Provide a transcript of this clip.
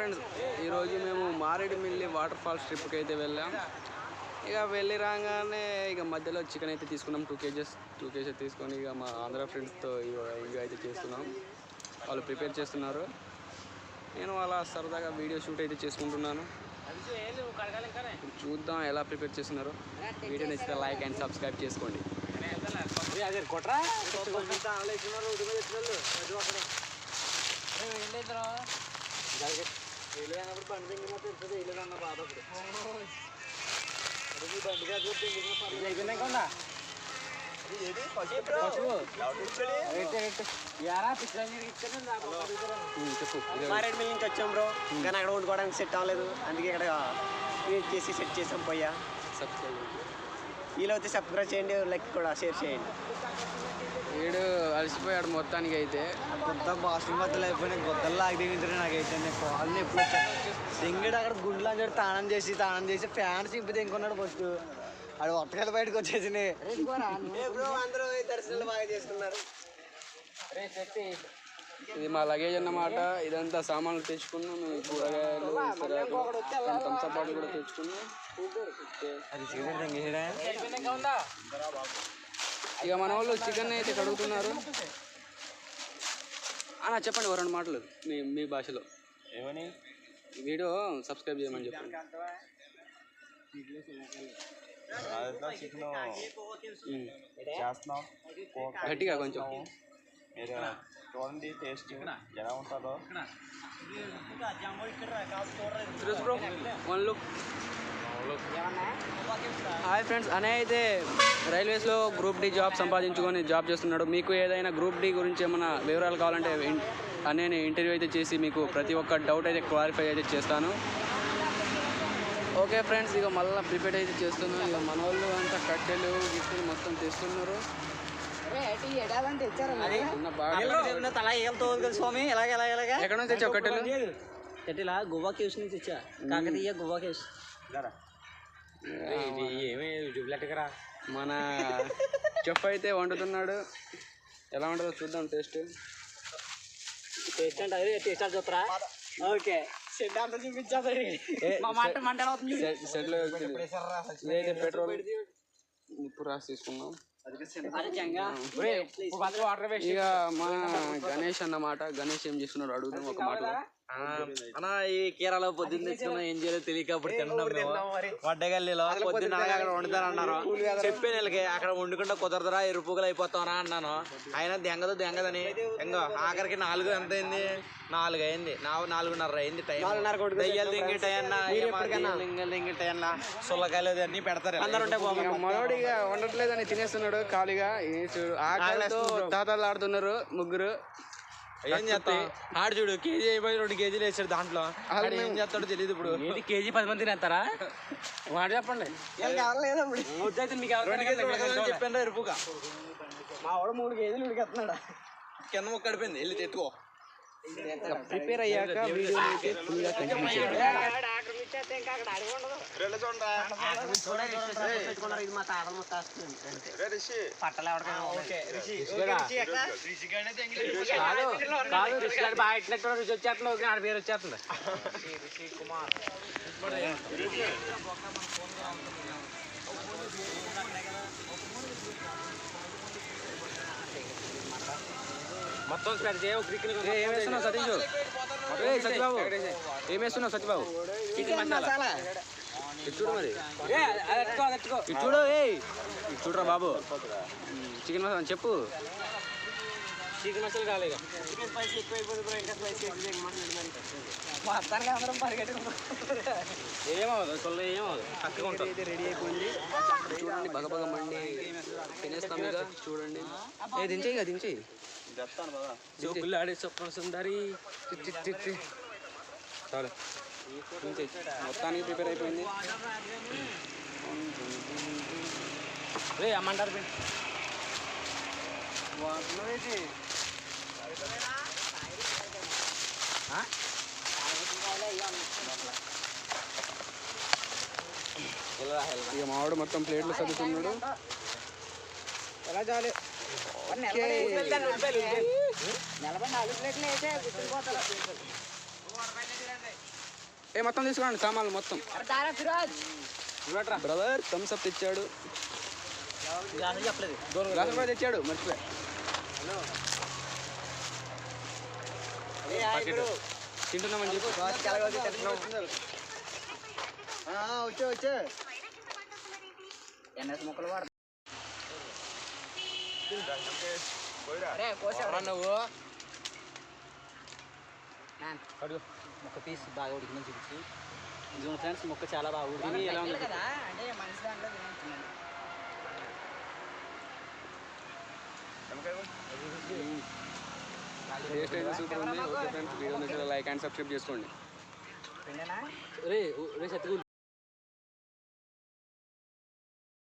Friends ఈరోజు మేము Maredumilli water falls ట్రిప్కి అయితే వెళ్ళాం. ఇక వెళ్ళి రాగానే ఇక మధ్యలో చికెన్ అయితే తీసుకున్నాం. టూ కేజెస్ టూ కేజెస్ తీసుకొని ఇక మా ఆంధ్ర ఫ్రెండ్స్తో ఇవి అయితే చేస్తున్నాం. వాళ్ళు ప్రిపేర్ చేస్తున్నారు. నేను అలా సరదాగా వీడియో షూట్ అయితే చేసుకుంటున్నాను. ఇప్పుడు చూద్దాం ఎలా ప్రిపేర్ చేస్తున్నారో. వీడియో నచ్చితే లైక్ అండ్ సబ్స్క్రైబ్ చేసుకోండి. మారేడుమిల్లి నుంచి వచ్చాం బ్రో కానీ అక్కడ వండుకోవడానికి సెట్ అవ్వలేదు అందుకే ఇక్కడ క్రియేట్ చేసి సెట్ చేసాం పోయా సబ్స్క్రైబ్ వీలో అయితే సబ్స్క్రైబ్ చేయండి లైక్ కూడా షేర్ చేయండి. వీడు అలసిపోయాడు మొత్తానికి అయితే కొత్త బాస్టింగ్ బద్దలు అయిపోయినాయి గొద్దలు లాగి దిగుతుంటే నాకైతే కాళ్ళు ఎప్పుడు సింగడు అక్కడ గుండెలు అని తాళం చేసి తాళం చేసి ఫ్యాన్ సింపి తెంకున్నాడు ఫస్ట్. ఆడు ఒట్టకాయలు బయటకు వచ్చేసినాయి అందరూ దర్శనాలు బాగా చేసుకున్నారు. ఇది మా లగేజ్ అన్నమాట. ఇదంతా సామాన్లు తెచ్చుకున్నాం. మేము కూరగాయలు బాటిల్ కూడా తెచ్చుకున్నాం. ఇక మన వాళ్ళు చికెన్ అయితే కడుగుతున్నారు. అన్న చెప్పండి రెండు మాటలు మీ మీ భాషలో. ఏమని? వీడియో సబ్స్క్రైబ్ చేయమని చెప్పండి. గట్టిగా కొంచెం. మీరు చూడండి టేస్ట్ ఎలా ఉంటుందో. హాయ్ ఫ్రెండ్స్ అనే అయితే రైల్వేస్లో గ్రూప్ డి జాబ్ సంపాదించుకొని జాబ్ చేస్తున్నాడు. మీకు ఏదైనా గ్రూప్ డి గురించి ఏమైనా వివరాలు కావాలంటే అనేని ఇంటర్వ్యూ అయితే చేసి మీకు ప్రతి ఒక్క డౌట్ అయితే క్లారిఫై అయితే చేస్తాను. ఓకే ఫ్రెండ్స్ ఇక మళ్ళీ ప్రిపేర్ అయితే చేస్తున్నాం ఇక మన వాళ్ళు అంతా కట్టెలు గిట్టెలు మొత్తం తెస్తున్నారు. తల ఏళ్ళతో కదా స్వామి ఎలాగ ఎలాగ ఎలాగ? ఎక్కడ నుంచి కట్టిలా? గువ్వా కేవ్స్ నుంచి తెచ్చా? కాకతీయ గువ్వా కేవ్స్. ఏమి మన చెఫ్ అయితే వండుతున్నాడు. ఎలా ఉంటుందో చూద్దాం టేస్ట్. టేస్ట్ అంటే అదే టేస్ట్ అది చూస్తారా ఓకే. సెట్ అంతా చూపించాలి. మా మంట అవుతుంది పెట్రోల్. ఉప్పు రాసి తీసుకున్నాం ఇక మన గణేష్ అన్నమాట గణేష్ ఏం చేస్తున్నాడు అడుగుదాం ఒక మాట. అన్న ఈ కీరాలో పొద్దున్న తెచ్చుకున్నా ఏం చేయాలో తెలియక అప్పుడు తిన్నాం వడ్డగల్లిలో పొద్దున్న అక్కడ వండుతారన్నారు చెప్పే నెలకి అక్కడ వండుకుంటే కుదరదురా ఎరుపుగలు అయిపోతావరా అన్నాను. ఆయన దెంగదు దెంగదని. ఎంగో ఆఖరికి నాలుగు ఎంత అయింది? నాలుగు అయింది. నాలుగున్నర అయింది టైం. దయ్యాలు దింగిటాయన్నా సుల్లకాయలు అన్ని పెడతారు. అందరు ఉంటే ఇక మనోడు ఇక తినేస్తున్నాడు ఖాళీగా. ఏ చూడు ఆకలితో తాతలు ఆడుతున్నారు ముగ్గురు. ఏం చేస్తాం ఆడు చూడు కేజీ అయిపోయి రెండు కేజీలు వేసాడు దాంట్లో. ఆడు ఏం చేస్తాడో తెలియదు ఇప్పుడు. ఏంటి కేజీ పది మంది తినేస్తారా మాట చెప్పండి. చెప్పాను ఎరుపుగా మా వాడు మూడు కేజీలు ఉడికేస్తున్నాడు. కింద ముక్క వెళ్ళి తెచ్చుకో. ప్రిపేర్ అయ్యాక వీడియో అయితే ఫుల్గా కంటిన్యూ చేయాలి మొత్తం సతీష్? సత్యబాబు చికెన్ చూడు మరి. చూడు ఏ చూడరా బాబు. చికెన్ మసాలా చెప్పు. చికెన్ మసాలా కాలేదు మొత్తానికి అందరం పరిగెట్టుకుంటాం. ఏమవుతుంది సొల్ల ఏమవుతుంది చక్కగా ఉంటుంది రెడీ అయిపోయింది. చూడండి మండి తినేస్తాం చూడండి ఏ దించేయి దించేయి. చెప్తాను కదా. జోకులు ఆడే స్వప్న సుందరి. చాలు. మొత్తానికి ప్రిపేర్ అయిపోయింది. రే అమ్మంటారు పిండి ఇక మావాడు మొత్తం ప్లేట్లు చదువుతున్నాడు ఎలా చాలు ఏ మొత్తం తీసుకురండి సామాన్లు మొత్తం. బ్రదర్ థమ్స్ అప్ తెచ్చాడు. చెప్పలేదు. గ్లాసులు కూడా తెచ్చాడు మర్చిపోయా. తింటున్నామని చెప్పి. వచ్చే వచ్చే. ఎన్ఎస్ మొక్కలు వాడు నువ్వు? మొక్క పీస్ బాగా ఉడికిందని చూపించి. ఇదిగో ఫ్రెండ్స్ మొక్క చాలా బాగా ఉడికింది. ఎలా ఉంది? టేస్ట్ అయితే సూపర్ ఉంది. ఓకే ఫ్రెండ్స్ వీడియో నచ్చితే లైక్ అండ్ సబ్స్క్రైబ్ చేసుకోండి. రే రే